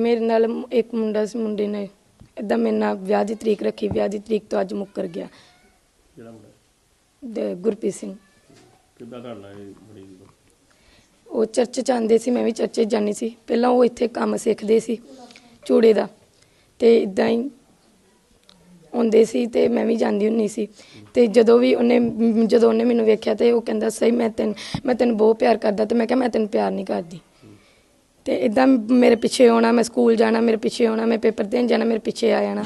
ਮੇਰੇ ਨਾਲ ਇੱਕ ਮੁੰਡਾ ਸੀ ਮੁੰਡੇ ਨੇ ਇਦਾਂ ਮੇਰੇ ਨਾਲ ਵਿਆਹ ਦੀ ਤਰੀਕ ਰੱਖੀ ਵਿਆਹ ਦੀ ਤਰੀਕ ਤੋਂ ਅੱਜ ਮੁੱਕਰ ਗਿਆ। ਜਿਹੜਾ ਮੁੰਡਾ ਤੇ ਗੁਰਪ੍ਰੀਤ ਸਿੰਘ। ਕਿੱਦਾਂ ਤੁਹਾਡਾ ਇਹ ਬੜੀ ਉਹ ਚਰਚ ਚ ਆਉਂਦੇ ਸੀ ਮੈਂ ਵੀ ਚਰਚ ਜਾਂਦੀ ਸੀ। ਪਹਿਲਾਂ ਉਹ ਇੱਥੇ ਕੰਮ ਸਿੱਖਦੇ ਸੀ ਚੂੜੇ ਦਾ। ਤੇ ਇਦਾਂ ਹੀ ਆਉਂਦੇ ਸੀ ਤੇ ਮੈਂ ਵੀ ਜਾਂਦੀ ਹੁੰਨੀ ਸੀ। ਤੇ ਜਦੋਂ ਵੀ ਉਹਨੇ ਜਦੋਂ ਉਹਨੇ ਮੈਨੂੰ ਵੇਖਿਆ ਤੇ ਉਹ ਕਹਿੰਦਾ ਸਹੀ ਮੈਂ ਤੈਨੂੰ ਮੈਂ ਤੈਨੂੰ ਬਹੁਤ ਪਿਆਰ ਕਰਦਾ। ਤੇ ਮੈਂ ਕਿਹਾ ਮੈਂ ਤੈਨੂੰ ਪਿਆਰ ਨਹੀਂ ਕਰਦੀ। ਤੇ ਇਦਾਂ ਮੇਰੇ ਪਿੱਛੇ ਆਉਣਾ, ਮੈਂ ਸਕੂਲ ਜਾਣਾ, ਮੇਰੇ ਪਿੱਛੇ ਆਉਣਾ, ਮੈਂ ਪੇਪਰ ਦੇਣ ਜਾਣਾ, ਮੇਰੇ ਪਿੱਛੇ ਆ ਜਾਣਾ।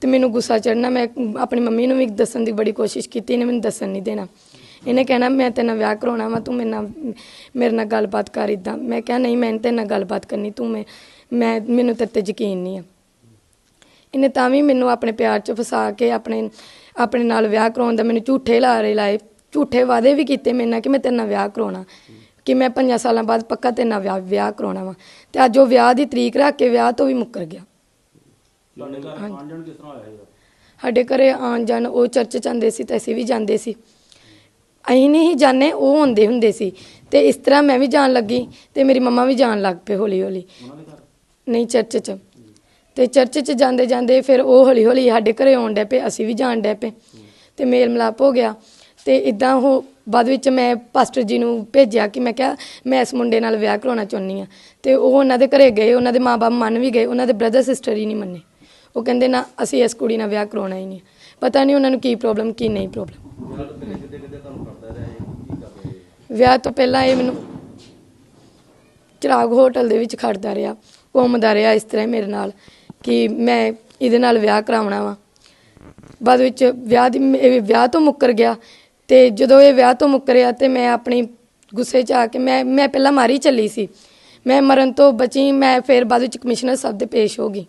ਤੇ ਮੈਨੂੰ ਗੁੱਸਾ ਚੜਨਾ ਮੈਂ ਆਪਣੀ ਮੰਮੀ ਨੂੰ ਵੀ ਦੱਸਣ ਦੀ ਬੜੀ ਕੋਸ਼ਿਸ਼ ਕੀਤੀ, ਇਹਨੇ ਮੈਨੂੰ ਦੱਸਣ ਨਹੀਂ ਦੇਣਾ। ਇਹਨੇ ਕਹਿਣਾ, ਮੈਂ ਤੇਰੇ ਨਾਲ ਵਿਆਹ ਕਰਾਉਣਾ ਵਾ, ਤੂੰ ਮੇਰੇ ਨਾਲ ਮੇਰੇ ਨਾਲ ਗੱਲਬਾਤ ਕਰ ਇਦਾਂ ਮੈਂ ਕਿਹਾ, ਨਹੀਂ, ਮੈਂ ਤੇਰੇ ਨਾਲ ਗੱਲਬਾਤ ਕਰਨੀ, ਤੂੰ ਮੈਂ ਮੈਂ, ਮੈਨੂੰ ਤੇਰੇ ਤੇ ਯਕੀਨ ਨਹੀਂ ਆ। ਇਹਨੇ ਤਾਂ ਵੀ ਮੈਨੂੰ ਆਪਣੇ ਪਿਆਰ 'ਚ ਫਸਾ ਕੇ ਆਪਣੇ ਆਪਣੇ ਨਾਲ ਵਿਆਹ ਕਰਾਉਣ ਦਾ ਮੈਨੂੰ ਝੂਠੇ ਲਾਰੇ ਲਾਏ, ਝੂਠੇ ਵਾਅਦੇ ਵੀ ਕੀਤੇ ਮੇਰੇ ਨਾਲ ਕਿ ਮੈਂ ਤੇਰੇ ਨਾਲ ਵਿਆਹ ਕਰਾਉਣਾ। ਕਿ ਮੈਂ ਪੰਜਾਂ ਸਾਲਾਂ ਬਾਅਦ ਪੱਕਾ ਤੇਰੇ ਨਾਲ ਵਿਆਹ ਕਰਾਉਣਾ ਵਾ। ਤੇ ਅੱਜ ਉਹ ਵਿਆਹ ਦੀ ਤਰੀਕ ਰੱਖ ਕੇ ਵਿਆਹ ਤੋਂ ਵੀ ਮੁੱਕਰ ਗਿਆ। ਤੁਹਾਡੇ ਘਰ ਆਉਣ ਜਾਣ ਕਿਸ ਤਰ੍ਹਾਂ ਹੋਇਆ ਇਹਦਾ ਸਾਡੇ ਘਰੇ ਆਉਣ ਜਾਣ ਉਹ ਚਰਚ ਜਾਂਦੇ ਸੀ ਤੇ ਅਸੀਂ ਵੀ ਜਾਂਦੇ ਸੀ। ਅਸੀਂ ਨਹੀਂ ਜਾਂਦੇ ਉਹ ਹੁੰਦੇ ਹੁੰਦੇ ਸੀ। ਤੇ ਇਸ ਤਰ੍ਹਾਂ ਮੈਂ ਵੀ ਜਾਣ ਲੱਗੀ ਤੇ ਮੇਰੀ ਮੰਮਾ ਵੀ ਜਾਣ ਲੱਗ ਪਏ ਹੌਲੀ ਹੌਲੀ ਉਹਨਾਂ ਦੇ ਘਰ? ਨਹੀਂ ਚਰਚ 'ਚ। ਤੇ ਚਰਚ 'ਚ ਜਾਂਦੇ ਜਾਂਦੇ ਫਿਰ ਉਹ ਹੌਲੀ ਹੌਲੀ ਸਾਡੇ ਘਰੇ ਆਉਣ ਡੈ ਪਏ ਅਸੀਂ ਵੀ ਜਾਣ ਡੈ ਪਏ। ਤੇ ਮੇਲ ਮਿਲਾਪ ਹੋ ਗਿਆ। ਤੇ ਇਦਾਂ ਉਹ ਬਾਅਦ ਵਿੱਚ ਮੈਂ ਪਾਸਟਰ ਜੀ ਨੂੰ ਭੇਜਿਆ ਕਿ ਮੈਂ ਕਿਹਾ, ਮੈਂ ਇਸ ਮੁੰਡੇ ਨਾਲ ਵਿਆਹ ਕਰਾਉਣਾ ਚਾਹੁੰਦੀ ਆ ਤੇ ਉਹ ਉਹਨਾਂ ਦੇ ਘਰੇ ਗਏ, ਉਹਨਾਂ ਦੇ ਮਾਪੇ ਮੰਨ ਵੀ ਗਏ, ਉਹਨਾਂ ਦੇ ਬ੍ਰਦਰ ਸਿਸਟਰ ਹੀ ਨਹੀਂ ਮੰਨੇ। ਉਹ ਕਹਿੰਦੇ, ਨਾ, ਅਸੀਂ ਇਸ ਕੁੜੀ ਨਾਲ ਵਿਆਹ ਕਰਾਉਣਾ ਹੀ ਨਹੀਂ। ਪਤਾ ਨਹੀਂ ਉਹਨਾਂ ਨੂੰ ਕੀ ਪ੍ਰੋਬਲਮ ਕੀ ਨਹੀਂ ਪ੍ਰੋਬਲਮ ਵਿਆਹ ਤੋਂ ਪਹਿਲਾਂ ਇਹ ਮੈਨੂੰ ਚਿਰਾਗ ਹੋਟਲ ਦੇ ਵਿੱਚ ਖੜਦਾ ਰਿਹਾ, ਘੁੰਮਦਾ ਰਿਹਾ ਇਸ ਤਰ੍ਹਾਂ ਮੇਰੇ ਨਾਲ ਕਿ ਮੈਂ ਇਹਦੇ ਨਾਲ ਵਿਆਹ ਕਰਾਉਣਾ ਵਾ। ਬਾਅਦ ਵਿੱਚ ਵਿਆਹ ਦੀ ਵਿਆਹ ਤੋਂ ਮੁੱਕਰ ਗਿਆ। ਤੇ ਜਦੋਂ ਇਹ ਵਿਆਹ ਤੋਂ ਮੁੱਕਰਿਆ ਤੇ ਮੈਂ ਆਪਣੀ ਗੁੱਸੇ 'ਚ ਆ ਕੇ ਮੈਂ ਮੈਂ ਪਹਿਲਾਂ ਮਾਰੀ ਚੱਲੀ ਸੀ। ਮੈਂ ਮਰਨ ਤੋਂ ਬਚੀ, ਮੈਂ ਫਿਰ ਬਾਅਦ ਵਿੱਚ ਕਮਿਸ਼ਨਰ ਸਾਹਿਬ ਦੇ ਪੇਸ਼ ਹੋ ਗਈ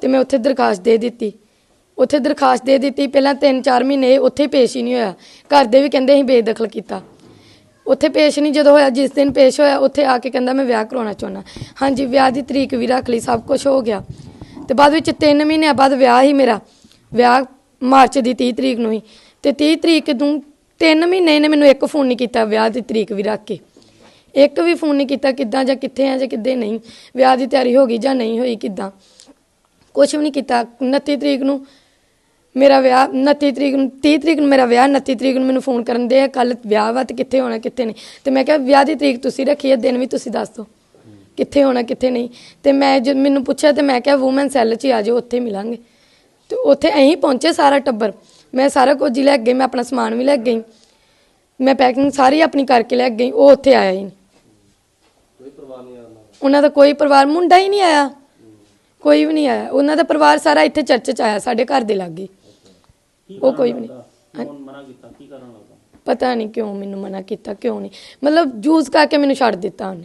ਤੇ ਮੈਂ ਉੱਥੇ ਦਰਖਾਸਤ ਦੇ ਦਿੱਤੀ। ਉੱਥੇ ਦਰਖਾਸਤ ਦੇ ਦਿੱਤੀ, ਪਹਿਲਾਂ 3-4 ਮਹੀਨੇ ਇਹ ਉੱਥੇ ਪੇਸ਼ ਹੀ ਨਹੀਂ ਹੋਇਆ। ਘਰ ਦੇ ਵੀ ਕਹਿੰਦੇ ਅਸੀਂ ਬੇਦਖਲ ਕੀਤਾ। ਉੱਥੇ ਪੇਸ਼ ਨਹੀਂ ਜਦੋਂ ਹੋਇਆ, ਜਿਸ ਦਿਨ ਪੇਸ਼ ਹੋਇਆ, ਉੱਥੇ ਆ ਕੇ ਕਹਿੰਦਾ ਮੈਂ ਵਿਆਹ ਕਰਾਉਣਾ ਚਾਹੁੰਦਾ। ਹਾਂਜੀ, ਵਿਆਹ ਦੀ ਤਰੀਕ ਵੀ ਰੱਖ ਲਈ, ਸਭ ਕੁਝ ਹੋ ਗਿਆ। ਤੇ ਬਾਅਦ ਵਿੱਚ 3 ਮਹੀਨਿਆਂ ਬਾਅਦ ਵਿਆਹ ਹੀ ਮੇਰਾ। ਵਿਆਹ ਮਾਰਚ ਦੀ 30 ਤਰੀਕ ਨੂੰ ਹੀ। ਤੇ 30 ਤਰੀਕ ਨੂੰ ਤਿੰਨ ਮਹੀਨੇ ਇਹਨੇ ਮੈਨੂੰ ਇੱਕ ਫੋਨ ਨਹੀਂ ਕੀਤਾ ਵਿਆਹ ਦੀ ਤਰੀਕ ਵੀ ਰੱਖ ਕੇ। ਇੱਕ ਵੀ ਫੋਨ ਨਹੀਂ ਕੀਤਾ ਕਿੱਦਾਂ ਜਾਂ ਕਿੱਥੇ ਆ ਜਾਂ ਕਿੱਦੇ ਨਹੀਂ। ਵਿਆਹ ਦੀ ਤਿਆਰੀ ਹੋ ਗਈ ਜਾਂ ਨਹੀਂ ਹੋਈ ਕਿੱਦਾਂ। ਕੁਝ ਵੀ ਨਹੀਂ ਕੀਤਾ। 29 ਤਰੀਕ ਨੂੰ ਮੇਰਾ ਵਿਆਹ 29 ਤਰੀਕ ਨੂੰ 30 ਤਰੀਕ ਨੂੰ ਮੇਰਾ ਵਿਆਹ 29 ਤਰੀਕ ਨੂੰ ਮੈਨੂੰ ਫੋਨ ਕਰਨ ਦੇ ਆ। ਕੱਲ ਵਿਆਹ ਵਾ ਤੇ ਕਿੱਥੇ ਹੋਣਾ, ਕਿੱਥੇ ਨਹੀਂ। ਤੇ ਮੈਂ ਕਿਹਾ ਵਿਆਹ ਦੀ ਤਰੀਕ ਤੁਸੀਂ ਰੱਖੀ ਹੈ ਦਿਨ ਵੀ ਤੁਸੀਂ ਦੱਸ ਦਿਓ। ਕਿੱਥੇ ਹੋਣਾ, ਕਿੱਥੇ ਨਹੀਂ। ਤੇ ਮੈਂ ਜਦ ਮੈਨੂੰ ਪੁੱਛਿਆ ਤੇ ਮੈਂ ਕਿਹਾ ਔਮਨ ਸੈੱਲ 'ਚ ਹੀ ਆ ਜਾਓ, ਉੱਥੇ ਮਿਲਾਂਗੇ। ਤੇ ਉੱਥੇ ਅਸੀਂ ਪਹੁੰਚੇ ਸਾਰਾ ਟੱਬਰ। ਮੈਂ ਸਾਰਾ ਕੁਝ ਹੀ ਲੈ ਕੇ ਗਈ ਮੈਂ ਆਪਣਾ ਸਮਾਨ ਵੀ ਲੈ ਕੇ ਗਈ। ਮੈਂ ਪੈਕਿੰਗ ਸਾਰੀ ਆਪਣੀ ਕਰਕੇ ਲੈ ਕੇ ਗਈ ਉਹ ਉੱਥੇ ਆਇਆ ਹੀ ਨਹੀਂ। ਕੋਈ ਪਰਵਾਹ ਨਹੀਂ ਆਉਂਦਾ ਉਹਨਾਂ ਦਾ ਕੋਈ ਪਰਿਵਾਰ ਮੁੰਡਾ ਹੀ ਨਹੀਂ ਆਇਆ। ਕੋਈ ਵੀ ਨਹੀਂ ਆਇਆ। ਉਹਨਾਂ ਦਾ ਪਰਿਵਾਰ ਸਾਰਾ ਇੱਥੇ ਚਰਚ 'ਚ ਆਇਆ ਸਾਡੇ ਘਰ ਦੇ ਲਾਗੇ। ਉਹ ਕੋਈ ਵੀ ਨਹੀਂ। ਕੌਣ ਮਨਾ ਕੀਤਾ? ਕੀ ਕਰਨ ਲੱਗਾ ਪਤਾ ਨਹੀਂ ਕਿਉਂ ਮੈਨੂੰ ਮਨਾ ਕੀਤਾ ਕਿਉਂ ਨਹੀਂ। ਮਤਲਬ ਜੂਸ ਕਰਕੇ ਮੈਨੂੰ ਛੱਡ ਦਿੱਤਾ ਉਹਨੇ।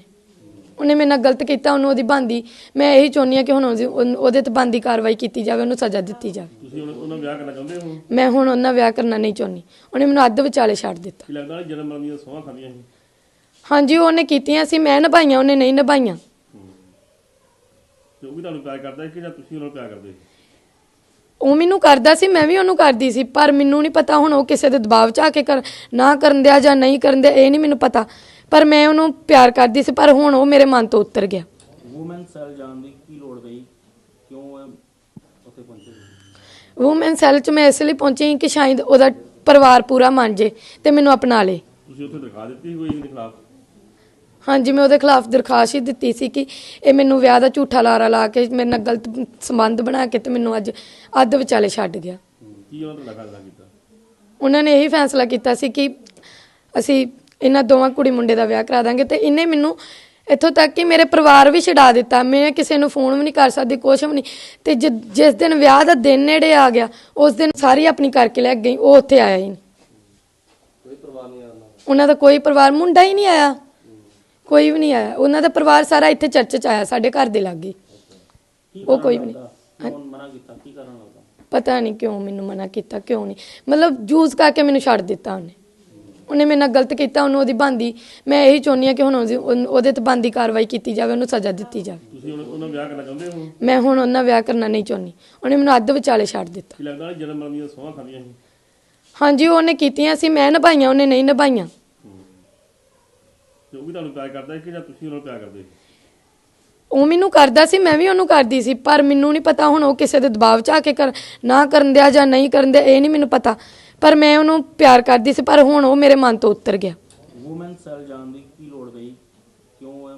ਉਹਨੇ ਮੇਰੇ ਨਾਲ ਗਲਤ ਕੀਤਾ ਉਹਨੂੰ ਉਹਦੀ ਬੰਦੀ ਮੈਂ ਇਹੀ ਚਾਹੁੰਦੀ ਹਾਂ ਕਿ ਹੁਣ ਉਹਦੀ- ਉਹਨ- ਉਹਦੇ ਤੇ ਬੰਦੀ ਕਾਰਵਾਈ ਕੀਤੀ ਜਾਵੇ ਉਹਨੂੰ ਸਜ਼ਾ ਦਿੱਤੀ ਜਾਵੇ। ਤੁਸੀਂ ਉਹਨਾਂ ਉਹਨਾਂ ਵਿਆਹ ਕਰਨਾ ਚਾਹੁੰਦੇ ਹੋ? ਮੈਂ ਹੁਣ ਉਹਨਾਂ ਨਾਲ ਵਿਆਹ ਕਰਨਾ ਨਹੀਂ ਚਾਹੁੰਦੀ। ਉਹਨੇ ਮੈਨੂੰ ਅੱਧ ਵਿਚਾਲੇ ਛੱਡ ਦਿੱਤਾ। ਕੀ ਲੱਗਦਾ ਜਨਮ ਮਰਨ ਦੀਆਂ ਸੋਹਾਂ ਖਾਂਦੀਆਂ ਸੀ? ਹਾਂਜੀ ਉਹਨੇ ਕੀਤੀਆਂ ਸੀ ਮੈਂ ਨਿਭਾਈਆਂ ਉਹਨੇ ਨਹੀਂ ਨਿਭਾਈਆਂ। ਤੇ ਉਹ ਵੀ ਤੁਹਾਨੂੰ ਪਿਆਰ ਕਰਦਾ ਸੀ ਕਿ ਜਾਂ ਤੁਸੀਂ ਉਹਨਾਂ ਨੂੰ ਪਿਆਰ ਕਰਦੇ ਸੀ? ਉਹ ਮੈਨੂੰ ਕਰਦਾ ਸੀ ਮੈਂ ਵੀ ਉਹਨੂੰ ਕਰਦੀ ਸੀ ਪਰ ਮੈਨੂੰ ਨਹੀਂ ਪਤਾ ਹੁਣ ਉਹ ਕਿਸੇ ਦੇ ਦਬਾਅ 'ਚ ਆ ਕੇ ਕਰ ਨਾ ਕਰਨ ਦਿਆ ਜਾਂ ਨਹੀਂ ਕਰਨ ਦਿਆ ਇਹ ਨਹੀਂ ਮੈਨੂੰ ਪਤਾ। ਪਰ ਮੈਂ ਉਹਨੂੰ ਪਿਆਰ ਕਰਦੀ ਸੀ ਪਰ ਹੁਣ ਉਹ ਮੇਰੇ ਮਨ ਤੋਂ ਉਤਰ ਗਿਆ। ਵੂਮਨ ਸੈਲ ਜਾਣ ਦੀ ਕੀ ਲੋੜ ਪਈ? ਕਿਉਂ ਇਹ ਉੱਥੇ ਪਹੁੰਚੇ ਵੂਮਨ ਸੈੱਲ 'ਚ ਮੈਂ ਇਸ ਲਈ ਪਹੁੰਚੀ ਕਿ ਸ਼ਾਇਦ ਉਹਦਾ ਪਰਿਵਾਰ ਪੂਰਾ ਮੰਨ ਜੇ ਤੇ ਮੈਨੂੰ ਅਪਣਾ ਲੇ। ਤੁਸੀਂ ਉੱਥੇ ਦਿਖਾ ਦਿੱਤੀ ਕੋਈ ਇਹਦੇ ਖਿਲਾਫ? ਹਾਂਜੀ ਮੈਂ ਉਹਦੇ ਖਿਲਾਫ ਦਰਖਾਸਤ ਹੀ ਦਿੱਤੀ ਸੀ ਕਿ ਇਹ ਮੈਨੂੰ ਵਿਆਹ ਦਾ ਝੂਠਾ ਲਾਰਾ ਲਾ ਕੇ ਮੇਰੇ ਨਾਲ ਗਲਤ ਸੰਬੰਧ ਬਣਾ ਕੇ ਤੇ ਮੈਨੂੰ ਅੱਜ ਅੱਧ ਵਿਚਾਲੇ ਛੱਡ ਗਿਆ। ਕੀ ਉਹਨਾਂ ਤੋਂ ਫੈਸਲਾ ਕੀਤਾ? ਉਹਨਾਂ ਨੇ ਇਹੀ ਫੈਸਲਾ ਕੀਤਾ ਸੀ ਕਿ ਅਸੀਂ ਇਹਨਾਂ ਦੋਵਾਂ ਕੁੜੀ ਮੁੰਡੇ ਦਾ ਵਿਆਹ ਕਰਾ ਦਾਂਗੇ ਤੇ ਇਹਨੇ ਮੈਨੂੰ ਇੱਥੋਂ ਤੱਕ ਕਿ ਮੇਰੇ ਪਰਿਵਾਰ ਵੀ ਛਡਾ ਦਿੱਤਾ। ਮੈਂ ਕਿਸੇ ਨੂੰ ਫੋਨ ਵੀ ਨਹੀਂ ਕਰ ਸਕਦੀ ਕੁਛ ਵੀ ਨਹੀਂ। ਤੇ ਜਿ- ਜਿਸ ਦਿਨ ਵਿਆਹ ਦਾ ਦਿਨ ਨੇੜੇ ਆ ਗਿਆ ਉਸ ਦਿਨ ਸਾਰੀ ਆਪਣੀ ਕਰਕੇ ਲੈ ਗਈ ਉਹ ਉੱਥੇ ਆਇਆ ਹੀ ਨਹੀਂ। ਉਹਨਾਂ ਦਾ? ਕੋਈ ਪਰਿਵਾਰ ਮੁੰਡਾ ਹੀ ਨਹੀਂ ਆਇਆ। ਕੋਈ ਵੀ ਨਹੀਂ ਆਇਆ। ਉਹਨਾਂ ਦਾ ਪਰਿਵਾਰ ਸਾਰਾ ਇੱਥੇ ਚਰਚ 'ਚ ਆਇਆ ਸਾਡੇ ਘਰ ਦੇ ਲਾਗੇ। ਉਹ ਕੋਈ ਵੀ ਨਹੀਂ। ਕੌਣ ਮਨਾ ਕੀਤਾ? ਕੀ ਕਰਨ ਲੱਗਾ ਪਤਾ ਨਹੀਂ ਕਿਉਂ ਮੈਨੂੰ ਮਨਾ ਕੀਤਾ ਕਿਉਂ ਨਹੀਂ। ਮਤਲਬ ਜੂਸ ਕਰਕੇ ਮੈਨੂੰ ਛੱਡ ਦਿੱਤਾ ਉਹਨੇ। ਉਹਨੇ ਮੇਰੇ ਨਾਲ ਗਲਤ ਕੀਤਾ ਉਹਨੂੰ ਉਹਦੀ ਬੰਦੀ ਮੈਂ ਇਹੀ ਚਾਹੁੰਦੀ ਹਾਂ ਕਿ ਹੁਣ ਉਹਦੀ- ਉਹਨ- ਉਹਦੇ ਤੇ ਬੰਦੀ ਕਾਰਵਾਈ ਕੀਤੀ ਜਾਵੇ ਉਹਨੂੰ ਸਜ਼ਾ ਦਿੱਤੀ ਜਾਵੇ। ਤੁਸੀਂ ਉਹਨਾਂ ਉਹਨਾਂ ਵਿਆਹ ਕਰਨਾ ਚਾਹੁੰਦੇ ਹੋ? ਮੈਂ ਹੁਣ ਉਹਨਾਂ ਨਾਲ ਵਿਆਹ ਕਰਨਾ ਨਹੀਂ ਚਾਹੁੰਦੀ। ਉਹਨੇ ਮੈਨੂੰ ਅੱਧ ਵਿਚਾਲੇ ਛੱਡ ਦਿੱਤਾ। ਕੀ ਲੱਗਦਾ ਜਨਮ ਮਰਨ ਦੀਆਂ ਸੋਹਾਂ ਖਾਂਦੀਆਂ ਸੀ? ਹਾਂਜੀ ਉਹਨੇ ਕੀਤੀਆਂ ਸੀ ਮੈਂ ਨਿਭਾਈਆਂ ਉਹਨੇ ਨਹੀਂ ਨਿਭਾਈਆਂ। ਤੇ ਉਹ ਵੀ ਤੁਹਾਨੂੰ ਪਿਆਰ ਕਰਦਾ ਸੀ ਕਿ ਜਾਂ ਤੁਸੀਂ ਉਹਨਾਂ ਨੂੰ ਪਿਆਰ ਕਰਦੇ ਸੀ? ਉਹ ਮੈਨੂੰ ਕਰਦਾ ਸੀ ਮੈਂ ਵੀ ਉਹਨੂੰ ਕਰਦੀ ਸੀ ਪਰ ਮੈਨੂੰ ਨਹੀਂ ਪਤਾ ਹੁਣ ਉਹ ਕਿਸੇ ਦੇ ਦਬਾਅ 'ਚ ਆ ਕੇ ਕਰ ਨਾ ਕਰਨ ਦਿਆ ਜਾਂ ਨਹੀਂ ਕਰਨ ਦਿਆ ਇਹ ਨਹੀਂ ਮੈਨੂੰ ਪਤਾ। ਪਰ ਮੈਂ ਉਹਨੂੰ ਪਿਆਰ ਕਰਦੀ ਸੀ ਪਰ ਹੁਣ ਉਹ ਮੇਰੇ ਮਨ ਤੋਂ ਉਤਰ ਗਿਆ। ਵੂਮਨ ਸੈੱਲ ਜਾਣ ਦੀ ਕੀ ਲੋੜ ਪਈ? ਕਿਉਂ ਇਹ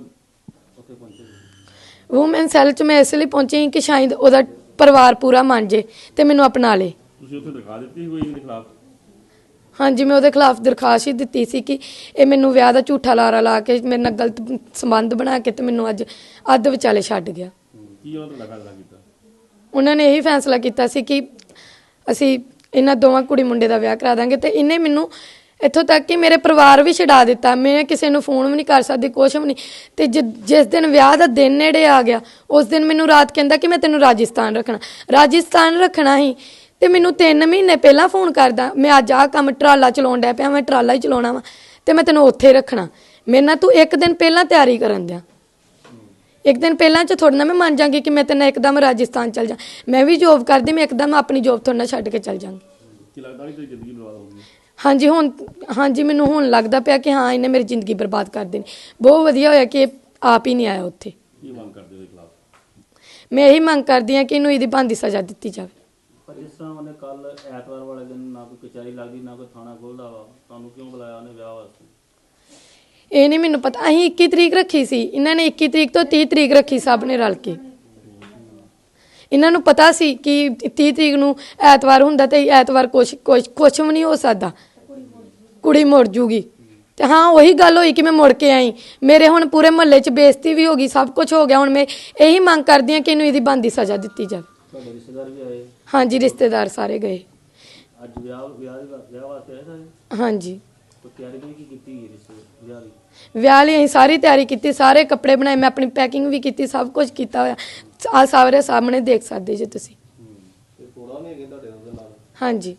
ਉੱਥੇ ਪਹੁੰਚੇ ਵੂਮਨ ਸੈੱਲ 'ਚ ਮੈਂ ਇਸ ਲਈ ਪਹੁੰਚੀ ਕਿ ਸ਼ਾਇਦ ਉਹਦਾ ਪਰਿਵਾਰ ਪੂਰਾ ਮੰਨ ਜੇ ਤੇ ਮੈਨੂੰ ਅਪਣਾ ਲੇ। ਤੁਸੀਂ ਉੱਥੇ ਦਿਖਾ ਦਿੱਤੀ ਕੋਈ ਇਹਦੇ ਖਿਲਾਫ? ਹਾਂਜੀ ਮੈਂ ਉਹਦੇ ਖਿਲਾਫ ਦਰਖਾਸਤ ਹੀ ਦਿੱਤੀ ਸੀ ਕਿ ਇਹ ਮੈਨੂੰ ਵਿਆਹ ਦਾ ਝੂਠਾ ਲਾਰਾ ਲਾ ਕੇ ਮੇਰੇ ਨਾਲ ਗਲਤ ਸੰਬੰਧ ਬਣਾ ਕੇ ਤੇ ਮੈਨੂੰ ਅੱਜ ਅੱਧ ਵਿਚਾਲੇ ਛੱਡ ਗਿਆ। ਕੀ ਉਹਨਾਂ ਤੋਂ ਫੈਸਲਾ ਕੀਤਾ? ਉਹਨਾਂ ਨੇ ਇਹੀ ਫੈਸਲਾ ਕੀਤਾ ਸੀ ਕਿ ਅਸੀਂ ਇਹਨਾਂ ਦੋਵਾਂ ਕੁੜੀ ਮੁੰਡੇ ਦਾ ਵਿਆਹ ਕਰਾ ਦਾਂਗੇ ਤੇ ਇਹਨੇ ਮੈਨੂੰ ਇੱਥੋਂ ਤੱਕ ਕਿ ਮੇਰੇ ਪਰਿਵਾਰ ਵੀ ਛਡਾ ਦਿੱਤਾ। ਮੈਂ ਕਿਸੇ ਨੂੰ ਫੋਨ ਵੀ ਨਹੀਂ ਕਰ ਸਕਦੀ, ਕੁਛ ਵੀ ਨਹੀਂ। ਤੇ ਜਿ- ਜਿਸ ਦਿਨ ਵਿਆਹ ਦਾ ਦਿਨ ਨੇੜੇ ਆ ਗਿਆ, ਉਸ ਦਿਨ ਮੈਨੂੰ ਰਾਤ ਕਹਿੰਦਾ ਕਿ ਮੈਂ ਤੈਨੂੰ ਰਾਜਸਥਾਨ ਰੱਖਣਾ। ਰਾਜਸਥਾਨ ਰੱਖਣਾ ਹੀ। ਤੇ ਮੈਨੂੰ 3 ਮਹੀਨੇ ਪਹਿਲਾਂ ਫੋਨ ਕਰਦਾ, ਮੈਂ ਅੱਜ ਆਹ ਕੰਮ ਟਰਾਲਾ ਚਲਾਉਣ ਡਿਆ ਪਿਆ, ਮੈਂ ਟਰਾਲਾ ਹੀ ਚਲਾਉਣਾ ਵਾ, ਤੇ ਮੈਂ ਤੈਨੂੰ ਉੱਥੇ ਰੱਖਣਾ। ਮੇਰੇ ਨਾਲ ਤੂੰ ਇੱਕ ਦਿਨ ਪਹਿਲਾਂ ਤਿਆਰੀ ਕਰਨ ਦਿਆਂ। ਇੱਕ ਦਿਨ ਪਹਿਲਾਂ ਚ ਥੋੜਾ ਨਾ ਮੈਂ ਮੰਨ ਜਾਂਗੀ ਕਿ ਮੈਂ ਤੈਨੂੰ ਇੱਕਦਮ ਰਾਜਸਥਾਨ ਚਲ ਜਾ। ਮੈਂ ਵੀ ਜੋਬ ਕਰਦੀ ਮੈਂ ਇੱਕਦਮ ਆਪਣੀ ਜੋਬ ਥੋੜਾ ਨਾ ਛੱਡ ਕੇ ਚਲ ਜਾਂਗੀ। ਕੀ ਲੱਗਦਾ ਨਹੀਂ ਤੇਰੀ ਜ਼ਿੰਦਗੀ ਬਰਬਾਦ ਹੋ ਗਈ ਹਾਂਜੀ ਹੁਣ ਹਾਂਜੀ ਮੈਨੂੰ ਹੁਣ ਲੱਗਦਾ ਪਿਆ ਕਿ ਹਾਂ ਇਹਨੇ ਮੇਰੀ ਜ਼ਿੰਦਗੀ ਬਰਬਾਦ ਕਰ ਦੇਣੀ। ਬਹੁਤ ਵਧੀਆ ਹੋਇਆ ਕਿ ਇਹ ਆਪ ਹੀ ਨਹੀਂ ਆਇਆ ਉੱਥੇ। ਕੀ ਮੰਗ ਕਰਦੇ ਉਹਦੇ ਖਿਲਾਫ? ਮੈਂ ਇਹੀ ਮੰਗ ਕਰਦੀ ਹਾਂ ਕਿ ਇਹਨੂੰ ਇਹਦੀ ਬੰਦੀ ਸਜ਼ਾ ਦਿੱਤੀ ਜਾਵੇ। ਪਰ ਜਿਸ ਤਰ੍ਹਾਂ ਉਹਨੇ ਕੱਲ ਐਤਵਾਰ ਵਾਲੇ ਦਿਨ ਨਾ ਕੋਈ ਕਚਹਿਰੀ ਲੱਗਦੀ ਨਾ ਕੋਈ ਥਾਣਾ ਖੋਲਦਾ ਵਾ। ਤੁਹਾਨੂੰ ਕਿਉਂ ਬੁਲਾਇਆ ਉਹਨੇ ਵਿਆਹ ਵਾਸਤੇ? ਇਹ ਨਹੀਂ ਮੈਨੂੰ ਪਤਾ। ਅਸੀਂ 21 ਤਰੀਕ ਰੱਖੀ ਸੀ। ਇਹਨਾਂ ਨੇ 21 ਤਰੀਕ ਤੋਂ 30 ਤਰੀਕ ਰੱਖੀ ਸਭ ਨੇ ਰਲ ਕੇ। ਇਹਨਾਂ ਨੂੰ ਪਤਾ ਸੀ ਕਿ 30 ਤਰੀਕ ਨੂੰ ਐਤਵਾਰ ਹੁੰਦਾ ਤੇ ਐਤਵਾਰ ਕੁਛ ਕੁਛ ਕੁਛ ਵੀ ਨਹੀਂ ਹੋ ਸਕਦਾ। ਕੁੜੀ ਮੁੜ ਜੂਗੀ। ਤੇ ਹਾਂ ਉਹੀ ਗੱਲ ਹੋਈ ਕਿ ਮੈਂ ਮੁੜ ਕੇ ਆਈ। ਮੇਰੇ ਹੁਣ ਪੂਰੇ ਮਹੱਲੇ 'ਚ ਬੇਇੱਜ਼ਤੀ ਵੀ ਹੋ ਗਈ ਸਭ ਕੁਝ ਹੋ ਗਿਆ। ਹੁਣ ਮੈਂ ਇਹੀ ਮੰਗ ਕਰਦੀ ਹਾਂ ਕਿ ਇਹਨੂੰ ਇਹਦੀ ਬੰਦੀ ਸਜ਼ਾ ਦਿੱਤੀ ਜਾਵੇ। ਤੁਹਾਡੇ ਰਿਸ਼ਤੇਦਾਰ ਵੀ ਆਏ? ਹਾਂਜੀ ਰਿਸ਼ਤੇਦਾਰ ਸਾਰੇ ਗਏ। ਅੱਜ ਵਿਆਹ ਵਿਆਹ ਦੀ ਵਿਆਹ ਵਾਸਤੇ ਆਏ ਸਾਰੇ? ਹਾਂਜੀ। ਕੋਈ ਤਿਆਰੀ ਵੀ ਕੀ ਕੀਤੀ ਗਈ ਵਿਆਹ ਲਈ। ਅਸੀਂ ਸਾਰੀ ਤਿਆਰੀ ਕੀਤੀ ਸਾਰੇ ਕੱਪੜੇ ਬਣਾਏ ਮੈਂ ਆਪਣੀ ਪੈਕਿੰਗ ਵੀ ਕੀਤੀ ਸਭ ਕੁਝ ਕੀਤਾ ਹੋਇਆ। ਆ ਸਾਰੇ ਸਾਹਮਣੇ ਦੇਖ ਸਕਦੇ ਜੇ ਤੁਸੀਂ। ਤੇ ਕੋੜਾ ਨਹੀਂ ਹੈਗੇ ਤੁਹਾਡੇ ਉਹਦੇ ਨਾਲ? ਹਾਂਜੀ।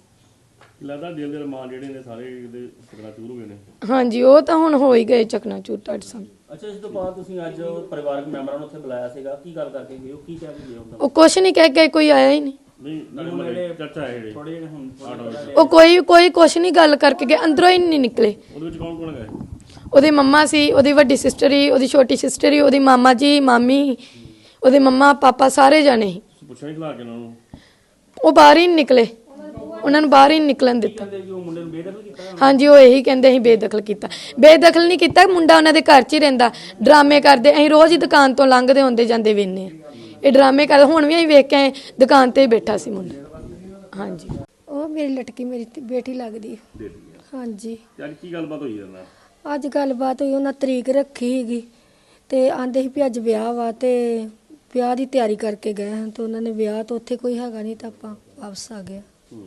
ਲੱਗਦਾ ਦਿਲ ਦੇ ਰਮਾਨ ਜਿਹੜੇ ਨੇ ਸਾਰੇ ਇਹਦੇ ਸਕਰਾ ਚੂਰ ਹੋ ਗਏ ਨੇ। ਹਾਂਜੀ ਉਹ ਤਾਂ ਹੁਣ ਹੋ ਹੀ ਗਏ ਚਕਨਾਚੂਰ ਤੁਹਾਡੇ ਸਾਹਮਣੇ। ਅੱਛਾ ਇਸ ਤੋਂ ਬਾਅਦ ਤੁਸੀਂ ਅੱਜ ਪਰਿਵਾਰਕ ਮੈਂਬਰਾਂ ਨੂੰ ਉੱਥੇ ਬੁਲਾਇਆ ਸੀਗਾ। ਕੀ ਗੱਲ ਕਰਕੇ ਗਏ ਹੋ? ਕੀ ਕਹਿ ਕੇ ਗਏ ਹੋ? ਉਹ ਕੁਛ ਨਹੀਂ ਕਹਿ ਕੇ ਕੋਈ ਆਇਆ ਹੀ ਨਹੀਂ। ਨਹੀਂ ਨਾਲੇ ਮਹੱਲੇ ਚਰਚਾ ਹੈ ਜਿਹੜੇ ਥੋੜੇ ਜਿਹੇ ਹੁਣ ਥੋੜ੍ਹੇ ਜਿਹੇ ਉਹ ਕੋਈ ਕੋਈ ਕੁਛ ਨਹੀਂ ਗੱਲ ਕਰਕੇ ਗਏ ਅੰਦਰੋਂ ਹੀ ਨਹੀਂ ਨਿਕਲੇ। ਉਹਦੇ ਵਿੱਚ ਕੌਣ ਕੌਣ ਗਏ? ਉਹਦੀ ਮੰਮਾ ਸੀ ਉਹਦੀ ਵੱਡੀ ਸਿਸਟਰ ਹੀ ਉਹਦੀ ਛੋਟੀ ਸਿਸਟਰ ਹੀ ਉਹਦੀ ਮਾਮਾ ਜੀ ਮਾਮੀ ਉਹਦੇ ਮੰਮਾ ਪਾਪਾ ਸਾਰੇ ਜਾਣੇ ਸੀ। ਤੁਸੀਂ ਪੁੱਛਿਆ ਨਹੀਂ ਖਲਾ ਕੇ ਉਹਨਾਂ ਨੂੰ? ਉਹ ਬਾਹਰ ਹੀ ਨਹੀਂ ਨਿਕਲੇ। ਉਹਨਾਂ ਨੂੰ ਬਾਹਰ ਹੀ ਨਹੀਂ ਨਿਕਲਣ ਦਿੱਤਾ। ਕਹਿੰਦੇ ਕਿ ਉਹ ਮੁੰਡੇ ਨੂੰ ਬੇਦਖਲ ਕੀਤਾ ਹਾਂਜੀ ਉਹ ਇਹੀ ਕਹਿੰਦੇ ਅਸੀਂ ਬੇਦਖਲ ਕੀਤਾ। ਬੇਦਖਲ ਨਹੀਂ ਕੀਤਾ ਮੁੰਡਾ ਉਹਨਾਂ ਦੇ ਘਰ 'ਚ ਹੀ ਰਹਿੰਦਾ। ਡਰਾਮੇ ਕਰਦੇ ਅਸੀਂ ਰੋਜ਼ ਹੀ ਦੁਕਾਨ ਤੋਂ ਲੰਘਦੇ ਹੁੰਦੇ ਜਾਂਦੇ ਵੇਨੇ ਇਹ ਡਰਾਮੇ ਕਰਦੇ ਹੁਣ ਵੀ ਅਸੀਂ ਵੇਖ ਕੇ ਆਏ, ਦੁਕਾਨ ਤੇ ਹੀ ਬੈਠਾ ਸੀ ਮੁੰਡਾ। ਹਾਂਜੀ। ਉਹ ਮੇਰੀ ਲਟਕੀ ਮੇਰੀ ਬੇਟੀ ਲੱਗਦੀ। ਹੈ। ਦੇ ਦਿੱਤੀ ਹਾਂਜੀ। ਤੇ ਅੱਜ ਕੀ ਗੱਲਬਾਤ ਹੋਈ ਇਹਦੇ ਨਾਲ? ਅੱਜ ਗੱਲਬਾਤ ਹੋਈ, ਉਹਨਾਂ ਤਰੀਕ ਰੱਖੀ ਸੀਗੀ ਤੇ ਆਂਦੇ ਸੀ ਵੀ ਅੱਜ ਵਿਆਹ ਵਾ ਤੇ ਵਿਆਹ ਦੀ ਤਿਆਰੀ ਕਰਕੇ ਗਏ ਹਨ ਤੇ ਉਹਨਾਂ ਨੇ ਵਿਆਹ ਤੋਂ ਉੱਥੇ ਕੋਈ ਹੈਗਾ ਨਹੀਂ ਤਾਂ ਆਪਾਂ ਵਾਪਸ ਆ ਗਏ ਹੂੰ।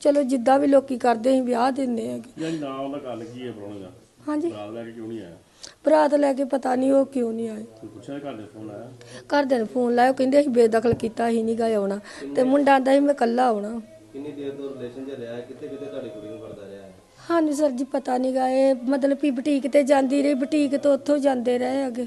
ਚਲੋ ਜਿੱਦਾਂ ਵੀ ਲੋਕੀ ਕਰਦੇ ਅਸੀਂ ਵਿਆਹ ਦਿੰਦੇ ਹੈਗੇ। ਯਾਨੀ ਨਾ ਉਹਦਾ ਗੱਲ ਕੀ ਹੈ ਪਰੋਣੇ ਦਾ? ਹਾਂਜੀ। ਬਰਾਤ ਲੈ ਕੇ ਕਿਉਂ ਨਹੀਂ ਆਇਆ? ਬਰਾਤ ਲੈ ਕੇ ਪਤਾ ਨਹੀਂ ਉਹ ਕਿਉਂ ਨਹੀਂ ਆਏ। ਤੁਸੀਂ ਪੁੱਛਿਆ ਘਰ ਦੇ ਫੋਨ ਆਇਆ ਘਰਦਿਆਂ ਨੂੰ ਫੋਨ ਲਾਇਆ ਉਹ ਕਹਿੰਦੇ ਅਸੀਂ ਬੇਦਖਲ ਕੀਤਾ ਹੀ ਨਹੀਂ ਗਏ ਆਉਣਾ। ਤੇ ਮੁੰਡਾ ਆਂਦਾ ਸੀ ਮੈਂ ਕੱਲਾ ਆਉਣਾ। ਕਿੰਨੀ ਦੇਰ ਤੋਂ ਰਿਲੇਸ਼ਨ 'ਚ ਰਿਹਾ ਹੈ? ਕਿੱਥੇ ਕਿੱਥੇ ਤੁਹਾਡੀ ਕੁੜੀ ਨੂੰ ਵਰਦਾ ਰਿਹਾ ਹੈ? ਸਾਨੂੰ ਸਰ ਜੀ ਪਤਾ ਨਹੀਂ ਗਏ ਮਤਲਬ ਵੀ ਬੁਟੀਕ ਤੇ ਜਾਂਦੀ ਰਹੀ ਬੁਟੀਕ ਤੋਂ ਉੱਥੋਂ ਜਾਂਦੇ ਰਹੇ ਅੱਗੇ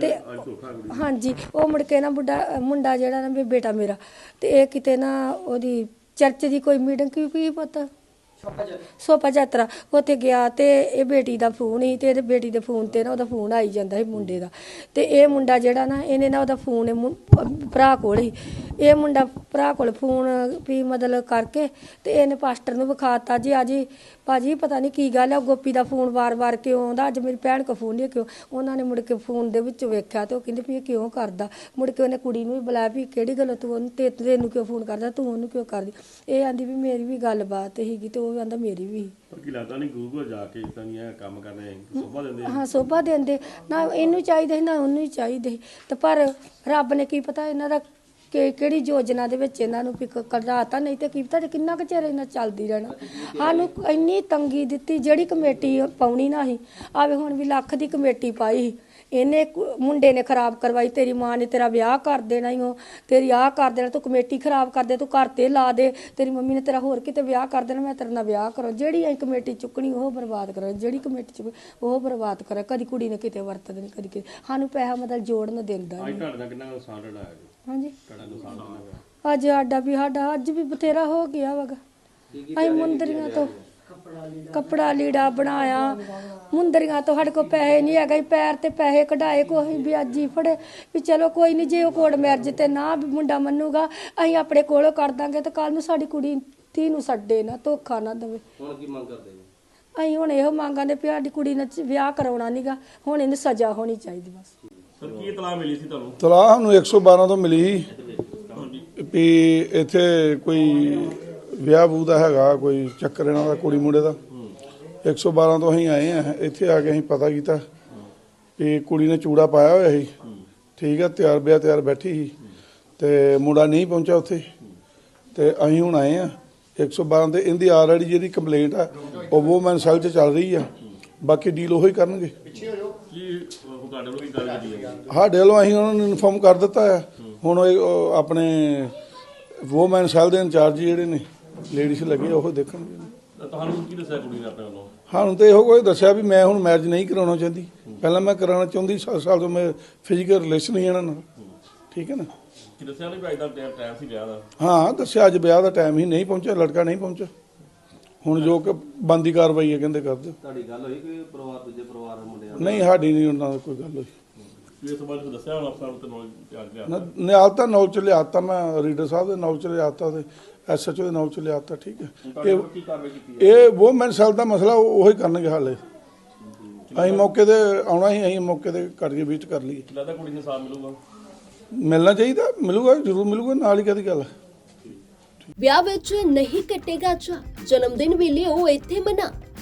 ਤੇ ਹਾਂਜੀ ਉਹ ਮੁੜ ਕੇ ਨਾ ਬੁੱਢਾ ਮੁੰਡਾ ਜਿਹੜਾ ਨਾ ਵੀ ਬੇਟਾ ਮੇਰਾ ਤੇ ਇਹ ਕਿਤੇ ਨਾ ਉਹਦੀ ਚਰਚ ਦੀ ਕੋਈ ਮੀਟਿੰਗ ਕੀ ਕੀ ਪਤਾ ਸੋਪਾ ਯਾਤਰਾ। ਉੱਥੇ ਗਿਆ ਤੇ ਇਹ ਬੇਟੀ ਦਾ ਫੋਨ ਸੀ ਤੇ ਇਹਦੇ ਬੇਟੀ ਦੇ ਫੋਨ ਤੇ ਨਾ ਉਹਦਾ ਫੋਨ ਆਈ ਜਾਂਦਾ ਸੀ ਮੁੰਡੇ ਦਾ। ਤੇ ਇਹ ਮੁੰਡਾ ਜਿਹੜਾ ਨਾ, ਇਹਨੇ ਨਾ ਉਹਦਾ ਫੋਨ ਇਹ ਮੁੰ- ਭਰਾ ਕੋਲ ਹੀ। ਇਹ ਮੁੰਡਾ ਭਰਾ ਕੋਲ ਫੋਨ ਵੀ ਮਤਲਬ ਕਰਕੇ ਤੇ ਇਹਨੇ ਪਾਸਟਰ ਨੂੰ ਵਿਖਾਤਾ ਜੀ ਆ ਜੀ ਭਾਜੀ, ਪਤਾ ਨਹੀਂ ਕੀ ਗੱਲ ਹੈ ਗੋਪੀ ਦਾ ਫੋਨ ਵਾਰ-ਵਾਰ ਕਿਉਂ ਆਉਂਦਾ? ਅੱਜ ਮੇਰੀ ਭੈਣ ਕੋ ਫੋਨ ਨਹੀਂ ਕਿਉਂ? ਉਹਨਾਂ ਨੇ ਮੁੜ ਕੇ ਫੋਨ ਦੇ ਵਿੱਚ ਵੇਖਿਆ ਤੇ ਉਹ ਕਹਿੰਦੇ ਵੀ ਇਹ ਕਿਉਂ ਕਰਦਾ? ਮੁੜ ਕੇ ਉਹਨੇ ਕੁੜੀ ਨੂੰ ਵੀ ਬੁਲਾਇਆ ਵੀ ਕਿਹੜੀ ਗੱਲ ਤੂੰ ਉਹਨੂੰ, ਤੇ ਤੈਨੂੰ ਕਿਉਂ ਫੋਨ ਕਰਦਾ? ਤੂੰ ਉਹਨੂੰ ਕਿਉਂ ਕਰਦੀ? ਇਹ ਆਂਦੀ ਵੀ ਮੇਰੀ ਵੀ ਗੱਲਬਾਤ ਸੀਗੀ ਤੇ ਉਹ ਉਹ ਕਹਿੰਦਾ ਮੇਰੀ ਵੀ। ਪਰ ਕੀ ਲੱਗਦਾ ਨਹੀਂ ਗੁਰੂ ਘਰ ਜਾ ਕੇ ਤਰ੍ਹਾਂ ਦੀਆਂ ਕੰਮ ਕਰਨੇ ਸੋਭਾ ਦਿੰਦੇ ਆ? ਹਾਂ ਸੋਭਾ ਦਿੰਦੇ ਨਾ ਇਹਨੂੰ ਚਾਹੀਦੇ ਸੀ, ਨਾ ਉਹਨੂੰ ਹੀ ਚਾਹੀਦੇ ਸੀ। ਤੇ ਪਰ ਰੱਬ ਨੇ ਕੀ ਪਤਾ ਇਹਨਾਂ ਦਾ ਕਿ ਕਿਹੜੀ ਯੋਜਨਾ ਦੇ ਵਿੱਚ ਇਹਨਾਂ ਨੂੰ ਪਿਕ ਕਢਾਤਾ ਨਹੀਂ ਤੇ ਕੀ ਪਤਾ ਕਿੰਨਾ ਕੁ ਚਿਰ ਇਹਨਾਂ ਚੱਲਦੀ ਰਹਿਣਾ ਸਾਨੂੰ ਇੰਨੀ ਤੰਗੀ ਦਿੱਤੀ ਜਿਹੜੀ ਕਮੇਟੀ ਪਾਉਣੀ ਨਾ ਸੀ ਆਵੇ ਹੁਣ ਵੀ ਲੱਖ ਦੀ ਕਮੇਟੀ ਪਾਈ ਸੀ। ਇਹਨੇ ਕੁ- ਮੁੰਡੇ ਨੇ ਖਰਾਬ ਕਰਵਾਈ ਤੇਰੀ ਮਾਂ ਨੇ ਤੇਰਾ ਵਿਆਹ ਕਰ ਦੇਣਾ ਹੀ ਉਹ ਤੇਰੀ ਆਹ ਕਰ ਦੇਣਾ ਤੂੰ ਕਮੇਟੀ ਖਰਾਬ ਕਰ ਦੇ ਤੂੰ ਘਰ ਤੇ ਲਾ ਦੇ। ਤੇਰੀ ਮੰਮੀ ਨੇ ਤੇਰਾ ਹੋਰ ਕਿਤੇ ਵਿਆਹ ਕਰ ਦੇਣਾ ਮੈਂ ਤੇਰੇ ਨਾਲ ਵਿਆਹ ਕਰਾਂ। ਜਿਹੜੀ ਅਸੀਂ ਕਮੇਟੀ ਚੁੱਕਣੀ ਉਹ ਬਰਬਾਦ ਕਰਾਂ ਜਿਹੜੀ ਕਮੇਟੀ ਚੁੱਕ ਉਹ ਬਰਬਾਦ ਕਰਾਂ ਕਦੀ ਕੁੜੀ ਨੇ ਕਿਤੇ ਵਰਤ ਦੇਣੀ ਕਦੀ ਕਿਤੇ। ਸਾਨੂੰ ਪੈਸਾ ਮਤਲਬ ਜੋੜਨ ਦਿੰਦਾ ਅੱਜ ਤੁਹਾਡੇ ਨਾਲ ਕਿੰਨਾ ਨੁਕਸਾਨ ਤੁਹਾਡਾ ਹੈ ਜੀ? ਹਾਂਜੀ। ਤੁਹਾਡਾ ਨੁਕਸਾਨ ਕਿੰਨਾ ਕੁ ਹੈ? ਅੱਜ ਸਾਡਾ ਵੀ ਸਾਡਾ ਅੱਜ ਵੀ ਬਥੇਰਾ ਹੋ ਗਿਆ ਵਗਾ। ਅਸੀਂ ਮੁੰਦਰੀਆਂ ਤੋਂ ਕੱਪੜਾ ਲੀੜਾ ਬਣਾਇਆ। ਮੁੰਦਰੀਆਂ ਤੋਂ ਸਾਡੇ ਕੋਲ ਪੈਸੇ ਨਹੀਂ ਹੈਗੇ ਅਸੀਂ ਪੈਰ ਤੇ ਪੈਸੇ ਕਢਾਏ ਕੋਈ ਵਿਆਜੀ ਫੜੇ ਵੀ ਚਲੋ ਕੋਈ ਨਹੀਂ ਜੇ ਉਹ ਕੋੜ ਮੈਰਜ ਤੇ ਨਾ ਵੀ ਮੁੰਡਾ ਮੰਨੂਗਾ ਅਸੀਂ ਆਪਣੇ ਕੋਲੋਂ ਕਰ ਦਾਂਗੇ ਤੇ ਕੱਲ ਨੂੰ ਸਾਡੀ ਕੁੜੀ ਧੀ ਨੂੰ ਛੱਡੇ ਨਾ ਧੋਖਾ ਨਾ ਦੇਵੇ। ਹੁਣ ਕੀ ਮੰਗ ਕਰਦੇ ਜੀ? ਅਸੀਂ ਹੁਣ ਇਹੋ ਮੰਗਾਂਦੇ ਵੀ ਸਾਡੀ ਕੁੜੀ ਨਾਲ ਵਿਆਹ ਕਰਾਉਣਾ ਨਹੀਂਗਾ ਹੁਣ ਇਹਨੂੰ ਸਜ਼ਾ ਹੋਣੀ ਚਾਹੀਦੀ ਬਸ। ਸਰ ਕੀ ਇਤਲਾਹ ਮਿਲੀ ਸੀ ਤੁਹਾਨੂੰ? ਤਲਾਹ ਨੂੰ 112 ਤੋਂ ਮਿਲੀ ਵੀ ਇੱਥੇ ਕੋਈ ਵਿਆਹ ਬੂ ਦਾ ਹੈਗਾ ਕੋਈ ਚੱਕਰ ਇਹਨਾਂ ਦਾ ਕੁੜੀ ਮੁੰਡੇ ਦਾ। 112 ਤੋਂ ਅਸੀਂ ਆਏ ਆ ਇੱਥੇ ਆ ਕੇ ਅਸੀਂ ਪਤਾ ਕੀਤਾ ਵੀ ਕੁੜੀ ਨੇ ਚੂੜਾ ਪਾਇਆ ਹੋਇਆ ਸੀ। ਠੀਕ ਹੈ ਤਿਆਰ ਬਿਆ ਤਿਆਰ ਬੈਠੀ ਸੀ। ਤੇ ਮੁੰਡਾ ਨਹੀਂ ਪਹੁੰਚਿਆ ਉੱਥੇ। ਤੇ ਅਸੀਂ ਹੁਣ ਆਏ ਆ 112 ਤੇ ਇਹਦੀ ਆਲਰੇਡੀ ਜਿਹੜੀ ਕੰਪਲੇਂਟ ਆ ਉਹ ਵੂਮਨ ਸੈਲ 'ਚ ਚੱਲ ਰਹੀ ਆ। ਬਾਕੀ ਡੀਲ ਉਹੀ ਕਰਨਗੇ। ਕੀ ਅਹ, ਤੁਹਾਡੇ ਵੱਲੋਂ ਕੀ ਗੱਲ ਕੀਤੀ ਹੈ ਸਾਡੇ ਵੱਲੋਂ ਅਸੀਂ ਉਹਨਾਂ ਨੂੰ ਇਨਫੋਰਮ ਕਰ ਦਿੱਤਾ ਹੈ ਹੁਣ ਉਹ ਆਪਣੇ ਵੂਮਨ ਸੈਲ ਦੇ ਇੰਚਾਰਜ ਜਿਹੜੇ ਨੇ ਲੇਡੀਜ਼ ਲੱਗੇ ਉਹ ਦੇਖਣਗੇ। ਤੁਹਾਨੂੰ ਕੀ ਦੱਸਿਆ ਕੁੜੀ ਨੇ ਆਪਣੇ ਵੱਲੋਂ? ਹਾਂ ਹੁਣ ਤੇ ਇਹੋ ਕੋਈ ਦੱਸਿਆ ਵੀ ਮੈਂ ਹੁਣ ਮੈਰਿਜ ਨਹੀਂ ਕਰਾਉਣਾ ਚਾਹੁੰਦੀ। ਪਹਿਲਾਂ ਮੈਂ ਕਰਾਉਣਾ ਚਾਹੁੰਦੀ 7 ਸਾਲ ਤੋਂ ਮੈਂ ਫਿਜ਼ੀਕਲ ਰਿਲੇਸ਼ਨ ਹੀ ਇਹਨਾਂ ਨਾਲ ਠੀਕ ਹੈ ਨਾ? ਕੀ ਦੱਸਿਆ ਨਹੀਂ ਵੀ ਅੱਜ ਦਾ ਟਾਈਮ ਟਾਈਮ ਸੀ ਵਿਆਹ ਦਾ? ਹਾਂ ਦੱਸਿਆ ਅੱਜ ਵਿਆਹ ਦਾ ਟਾਈਮ ਹੀ ਨਹੀਂ ਪਹੁੰਚਿਆ ਲੜਕਾ ਨਹੀਂ ਪਹੁੰਚਿਆ। ਹੁਣ ਜੋ ਕਿ ਬੰਦੀ ਕਾਰਵਾਈ ਹੈ ਕਹਿੰਦੇ ਕਰ ਦਿਓ ਤੁਹਾਡੀ ਗੱਲ ਹੋਈ ਕਿ ਪਰਿਵਾਰ ਦੂਜੇ ਪਰਿਵਾਰ ਦੇ ਮੁੰਡਿਆਂ ਨਾਲ? ਨਹੀਂ ਸਾਡੀ ਨਹੀਂ ਉਹਨਾਂ ਨਾਲ ਕੋਈ ਗੱਲ ਹੋਈ। ਇਸ ਤੋਂ ਬਾਅਦ ਦੱਸਿਆ ਹੁਣ ਨੂੰ ਤੇ ਨੌਲੇਜ ਤਿਆਰ ਗਿਆ ਨ- ਨਿਆਲਤਾ ਨੌਲ ਚ ਲਿਆਤਾ ਮੈਂ ਰੀਡਰ ਸਾਹਿਬ ਦੇ ਨੌਲ ਚ ਲਿਆਤਾ ਤੇ ਐਸਐਚਓ ਦੇ ਨੌਲ ਚ ਲਿਆਤਾ ਠੀਕ ਹੈ। ਇਹ ਵੱਲੋਂ ਕੀ ਕਾਰਵਾਈ ਕੀਤੀ ਹੈ? ਇਹ ਵੂਮਨ ਸੈਲ ਦਾ ਮਸਲਾ ਉਹ ਉਹੀ ਕਰਨਗੇ ਹਾਲੇ। ਅਸੀਂ ਮੌਕੇ ਤੇ ਆਉਣਾ ਹੀ ਅਸੀਂ ਮੌਕੇ ਤੇ ਕਰਕੇ ਵਿਜ਼ਿਟ ਕਰ ਲਈਏ। ਲੱਗਦਾ ਕੁੜੀ ਨੂੰ ਸਾਥ ਮਿਲੂਗਾ। ਮਿਲਣਾ ਚਾਹੀਦਾ ਮਿਲੂਗਾ ਜ਼ਰੂਰ ਮਿਲੂਗਾ ਨਾਲ ਹੀ ਕਦੀ ਗੱਲ ਹੈ। ਵਿਆਹ ਵਿੱਚ ਨਹੀਂ ਕੱਟੇਗਾ ਚਾ ਜਨਮ ਦਿਨ ਵੀ ਲਿਓ ਇੱਥੇ ਮਨਾ।